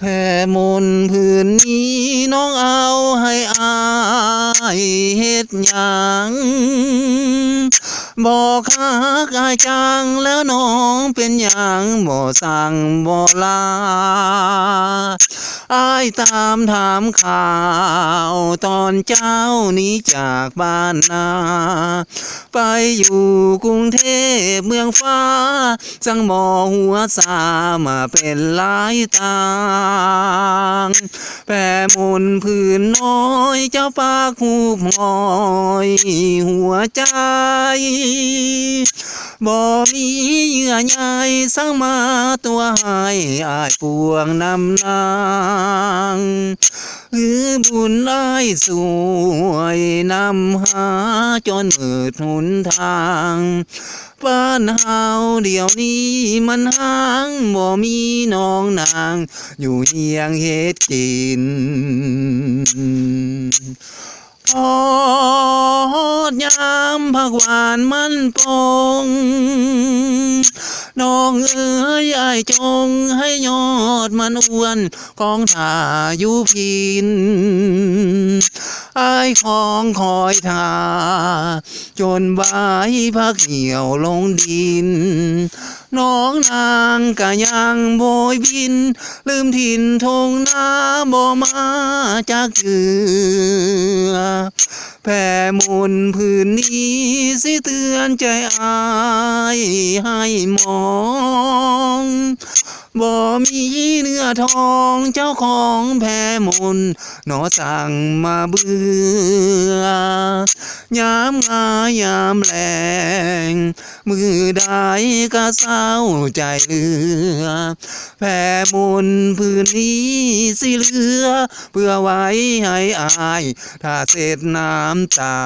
แผ่มนพื้นนี้น้องเอาให้อายเฮ็ดหยัง บอกฮักอายจังแล้วน้องเป็นหยังบ่สั่งบ่ลาอายตามถามข่าว ตอนเจ้านี้จากบ้านนา ไปอยู่กรุงเทพเมืองฟ้าจังหมอหัวสามาเป็นหลายตางแผ่มนต์พื้นน้อยเจ้าปากหูบหอยหัวใจบ่มีเยื่อใยสร้างมาตัวให้อายปวงนำนางหรือบุญอ้ายสวยนำหาจนมืดหนทางบ้านเฮาเดี๋ยวนี้มันห่างบ่มีน้องนาง อยู่เฮียงเฮ็ดกินพอ ดยามผักหวานมันปงน้องเอ๋ยไอายจงให้ยอดมันอ้วนกองถ่าอยู่พินไอายของคอยทาจนใบพักเหี่ยวลงดิน น้องนางกะยังโบยบิน ลืมถิ่นทงนาบ่มาจากเกือแผ่มนพื้นนี้สิเตือนใจอายให้มอง บ่มีเนื้อทองเจ้าของแผ่มนหนอสั่งมาเบื่อยามงายามแลงมือใดก็เศร้าใจเหลือแผ่มนพื้นนี้สิเหลือ เพื่อไว้ให้อาย ถ้าเสร็จน้ำตา